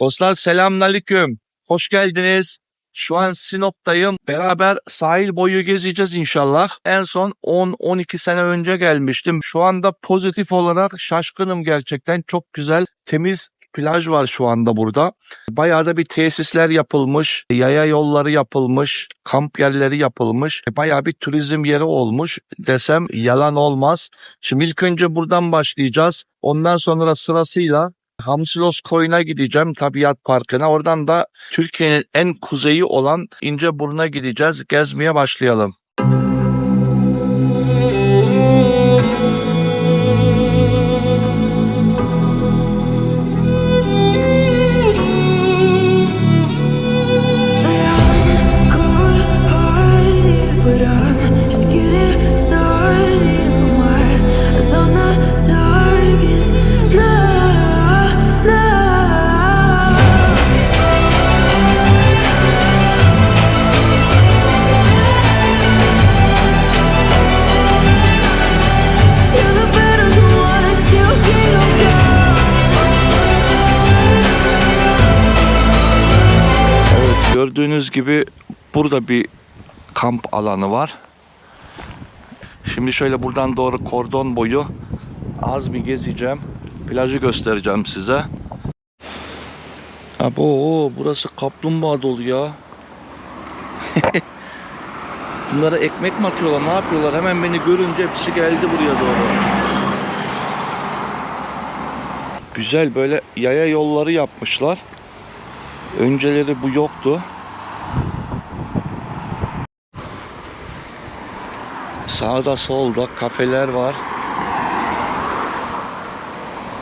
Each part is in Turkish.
Dostlar selamünaleyküm. Hoş geldiniz. Şu an Sinop'tayım. Beraber sahil boyu gezeceğiz inşallah. En son 10-12 sene önce gelmiştim. Şu anda pozitif olarak şaşkınım gerçekten. Çok güzel, temiz plaj var şu anda burada. Bayağı da bir tesisler yapılmış, yaya yolları yapılmış, kamp yerleri yapılmış. Bayağı bir turizm yeri olmuş desem yalan olmaz. Şimdi ilk önce buradan başlayacağız. Ondan sonra sırasıyla Hamsilos Koyun'a gideceğim tabiat parkına. Oradan da Türkiye'nin en kuzeyi olan İnceburnu'na gideceğiz. Gezmeye başlayalım. Burada bir kamp alanı var. Şimdi şöyle buradan doğru kordon boyu az bir gezeceğim. Plajı göstereceğim size. Abo burası kaplumbağa dolu ya. Bunlara ekmek mi atıyorlar ne yapıyorlar? Hemen beni görünce hepsi geldi buraya doğru. Güzel böyle yaya yolları yapmışlar. Önceleri bu yoktu. Sağda solda kafeler var.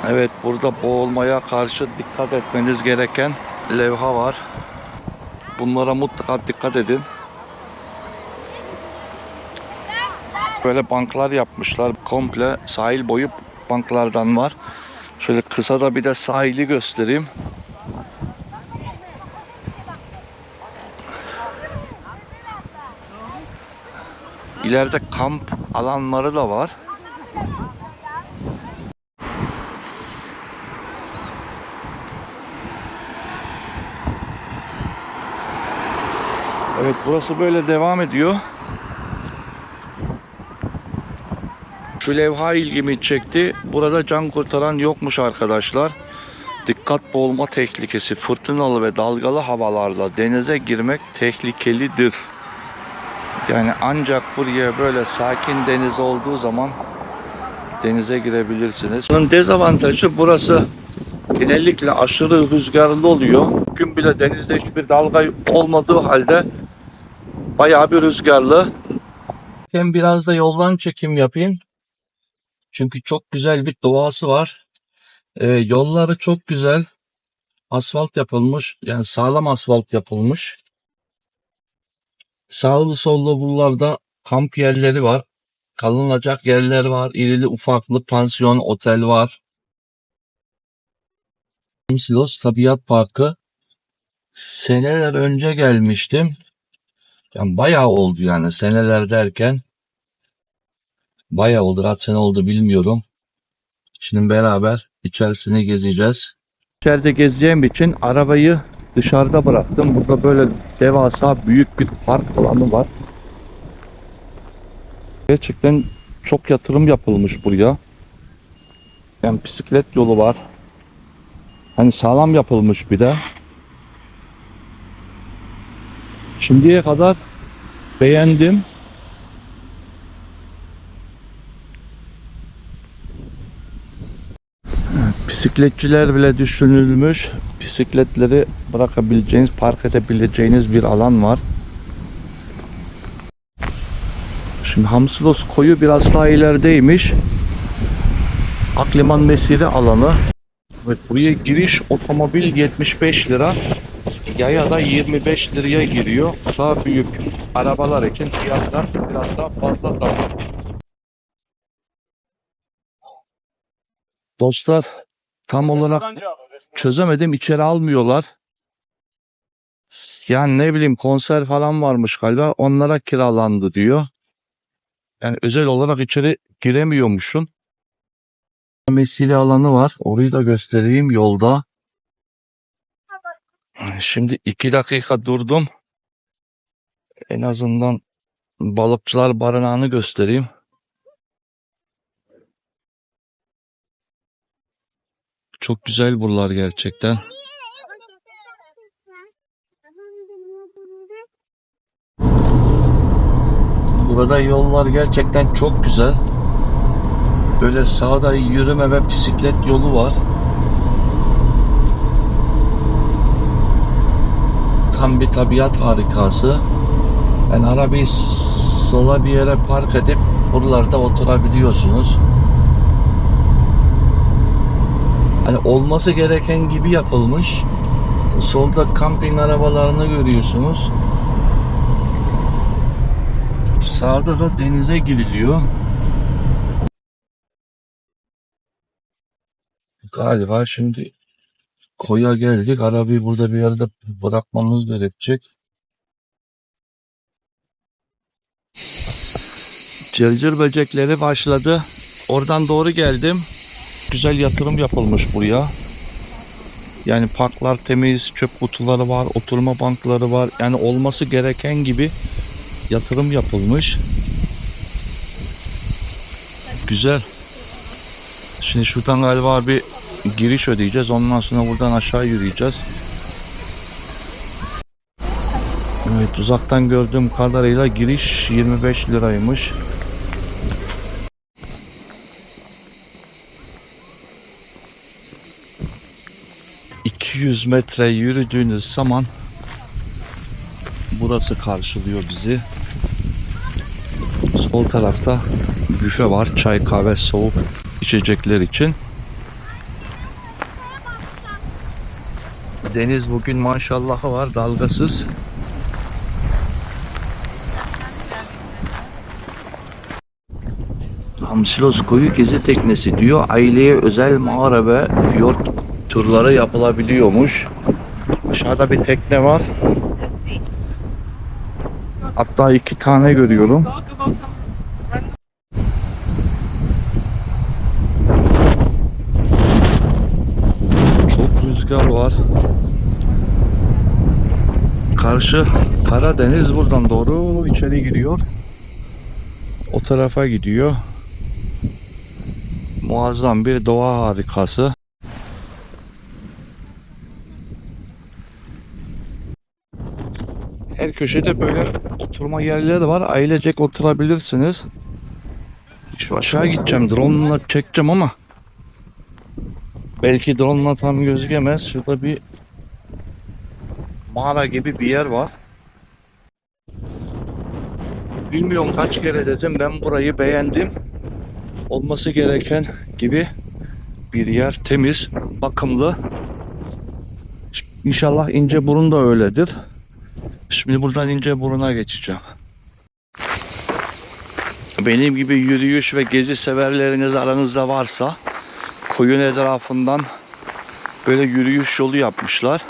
Evet burada boğulmaya karşı dikkat etmeniz gereken levha var. Bunlara mutlaka dikkat edin. Böyle banklar yapmışlar. Komple sahil boyu banklardan var. Şöyle kısa da bir de sahili göstereyim. İleride kamp alanları da var. Evet burası böyle devam ediyor. Şu levha ilgimi çekti. Burada can kurtaran yokmuş arkadaşlar. Dikkat boğulma tehlikesi, fırtınalı ve dalgalı havalarda denize girmek tehlikelidir. Yani ancak buraya böyle sakin deniz olduğu zaman denize girebilirsiniz. Bunun dezavantajı burası genellikle aşırı rüzgarlı oluyor. Bugün bile denizde hiçbir dalga olmadığı halde bayağı bir rüzgarlı. Ben biraz da yoldan çekim yapayım. Çünkü çok güzel bir doğası var. Ee, yolları çok güzel. Asfalt yapılmış. Yani sağlam asfalt yapılmış. Sağlı sollu buralarda kamp yerleri var. Kalınacak yerler var. İrili ufaklı pansiyon, otel var. Silos Tabiat Parkı. Seneler önce gelmiştim. Yani bayağı oldu yani seneler derken. Bayağı oldu. Kaç sene oldu bilmiyorum. Şimdi beraber içerisini gezeceğiz. İçeride gezeceğim için arabayı dışarıda bıraktım. Burada böyle devasa büyük bir park alanı var. Gerçekten çok yatırım yapılmış buraya. Yani bisiklet yolu var. Hani sağlam yapılmış bir de. Şimdiye kadar beğendim. Bisikletçiler bile düşünülmüş. Bisikletleri bırakabileceğiniz, park edebileceğiniz bir alan var. Şimdi Hamsilos koyu biraz daha ilerideymiş. Akliman Mesire alanı. Evet, buraya giriş otomobil 75 lira. Yaya da 25 liraya giriyor. Daha büyük arabalar için fiyatlar biraz daha fazla da. Dostlar tam olarak çözemedim içeri almıyorlar. Yani ne bileyim konser falan varmış galiba onlara kiralandı diyor. Yani özel olarak içeri giremiyormuşsun. Mesire alanı var. Orayı da göstereyim yolda. Şimdi iki dakika durdum. En azından balıkçılar barınağını göstereyim. Çok güzel buralar gerçekten. Burada yollar gerçekten çok güzel. Böyle sağda yürüme ve bisiklet yolu var. Tam bir tabiat harikası. Yani arabayı sola bir yere park edip buralarda oturabiliyorsunuz. Hani olması gereken gibi yapılmış. Solda kamping arabalarını görüyorsunuz. Sağda da denize giriliyor. Galiba şimdi koya geldik. Arabayı burada bir yerde bırakmamız gerekecek. Cırcır böcekleri başladı. Oradan doğru geldim. Güzel yatırım yapılmış buraya. Yani parklar temiz, çöp kutuları var, oturma bankları var. Yani olması gereken gibi yatırım yapılmış. Güzel. Şimdi şuradan galiba bir giriş ödeyeceğiz. Ondan sonra buradan aşağı yürüyeceğiz. Evet uzaktan gördüğüm kadarıyla giriş 25 liraymış. ...200 metre yürüdüğünüz zaman... ...burası karşılıyor bizi. Sol tarafta büfe var. Çay, kahve, soğuk içecekler için. Deniz bugün maşallahı var. Dalgasız. Hamsilos koyu gezi teknesi diyor. Aileye özel mağara ve fiyort turları yapılabiliyormuş. Aşağıda bir tekne var. Hatta iki tane görüyorum. Çok rüzgar var. Karşı Karadeniz buradan doğru içeri giriyor. O tarafa gidiyor. Muazzam bir doğa harikası. Her köşede böyle oturma yerleri var. Ailecek oturabilirsiniz. Şu aşağı gideceğim. Drone ile çekeceğim ama belki drone ile tam gözükemez. Şurada bir mağara gibi bir yer var. Bilmiyorum kaç kere dedim ben burayı beğendim. Olması gereken gibi bir yer temiz, bakımlı. İnşallah İnceburun da öyledir. Şimdi buradan İnceburun'a geçeceğim. Benim gibi yürüyüş ve gezi severleriniz aranızda varsa koyun etrafından böyle yürüyüş yolu yapmışlar.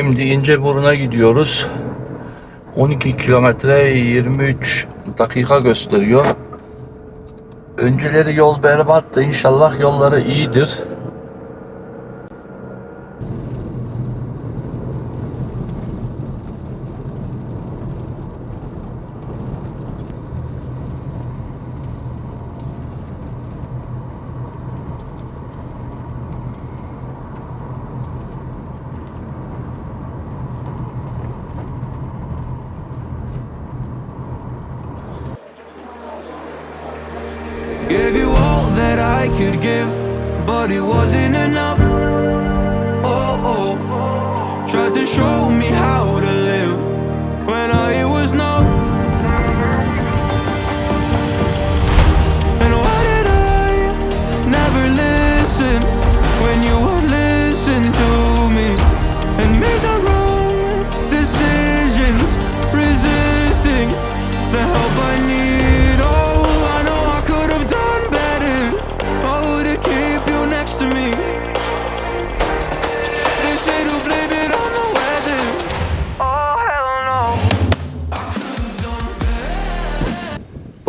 Şimdi İnceburun'a gidiyoruz. 12 kilometre 23 dakika gösteriyor. Önceleri yol berbattı. İnşallah yolları iyidir. Could give, but it wasn't enough. Oh, oh. Tried to show me how to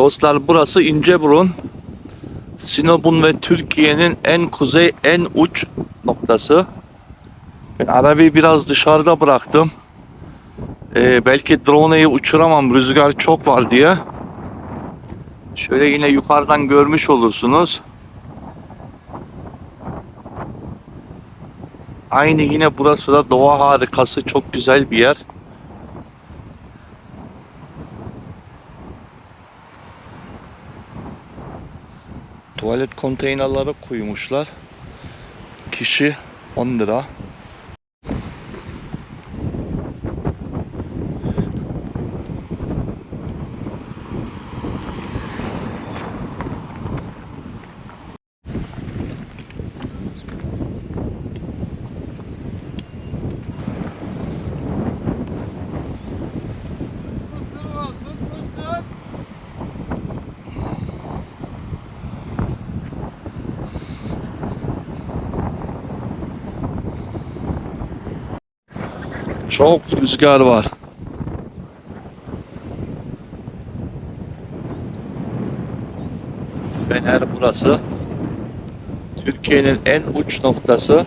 Dostlar burası İnceburun. Sinop'un ve Türkiye'nin en kuzey, en uç noktası. Ben arabayı biraz dışarıda bıraktım. Ee, belki drone'yi uçuramam rüzgar çok var diye. Şöyle yine yukarıdan görmüş olursunuz. Aynı yine burası da doğa harikası çok güzel bir yer. Tuvalet konteynerları koymuşlar. Kişi 10 lira. Çok rüzgar var. Fener burası. Türkiye'nin en uç noktası.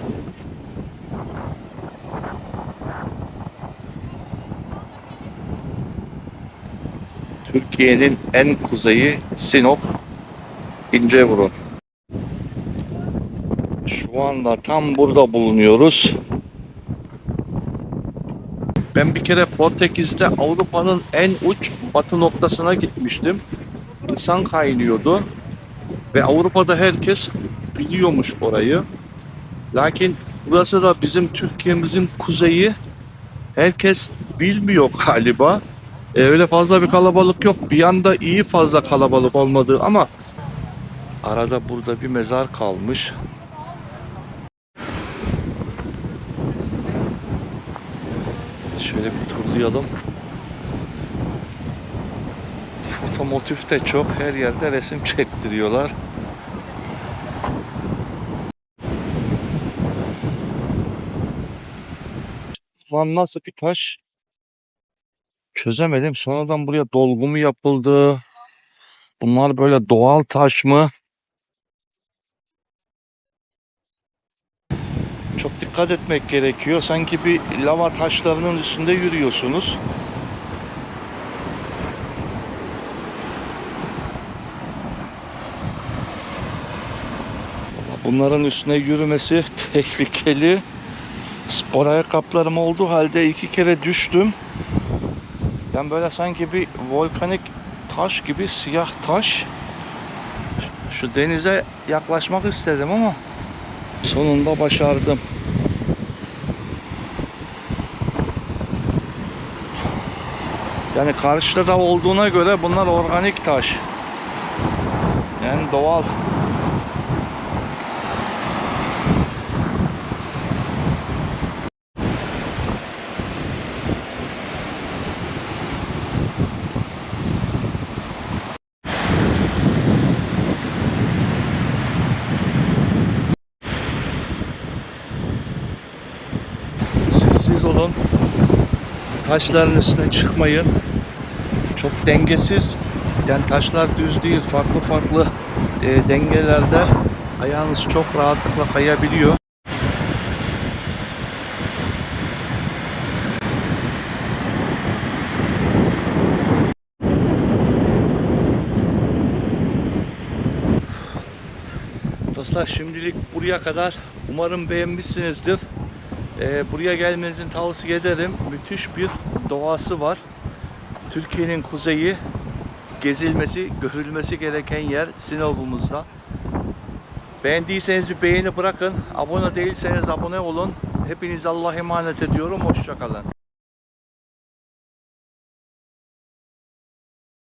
Türkiye'nin en kuzeyi Sinop, İnceburun. Şu anda tam burada bulunuyoruz. Ben bir kere Portekiz'de Avrupa'nın en uç batı noktasına gitmiştim. İnsan kaynıyordu. Ve Avrupa'da herkes biliyormuş orayı. Lakin burası da bizim Türkiye'mizin kuzeyi. Herkes bilmiyor galiba. Ee, öyle fazla bir kalabalık yok. Bir yanda iyi fazla kalabalık olmadığı ama arada burada bir mezar kalmış. Şöyle bir turlayalım. Fotomotif de çok. Her yerde resim çektiriyorlar. Lan nasıl bir taş? Çözemedim. Sonradan buraya dolgu mu yapıldı? Bunlar böyle doğal taş mı? Çok dikkat etmek gerekiyor. Sanki bir lava taşlarının üstünde yürüyorsunuz. Bunların üstüne yürümesi tehlikeli. Spor ayakkabılarım olduğu halde iki kere düştüm. Ben böyle sanki bir volkanik taş gibi siyah taş. Şu denize yaklaşmak istedim ama sonunda başardım. Yani karşıda da olduğuna göre bunlar organik taş. Yani doğal. Olun. Taşların üstüne çıkmayın. Çok dengesiz. Yani taşlar düz değil. Farklı farklı e, dengelerde ayağınız çok rahatlıkla kayabiliyor. Dostlar şimdilik buraya kadar. Umarım beğenmişsinizdir. Ee, buraya gelmenizi tavsiye ederim. Müthiş bir doğası var. Türkiye'nin kuzeyi gezilmesi, görülmesi gereken yer Sinop'umuzda. Beğendiyseniz bir beğeni bırakın. Abone değilseniz abone olun. Hepinize Allah'a emanet ediyorum. Hoşçakalın.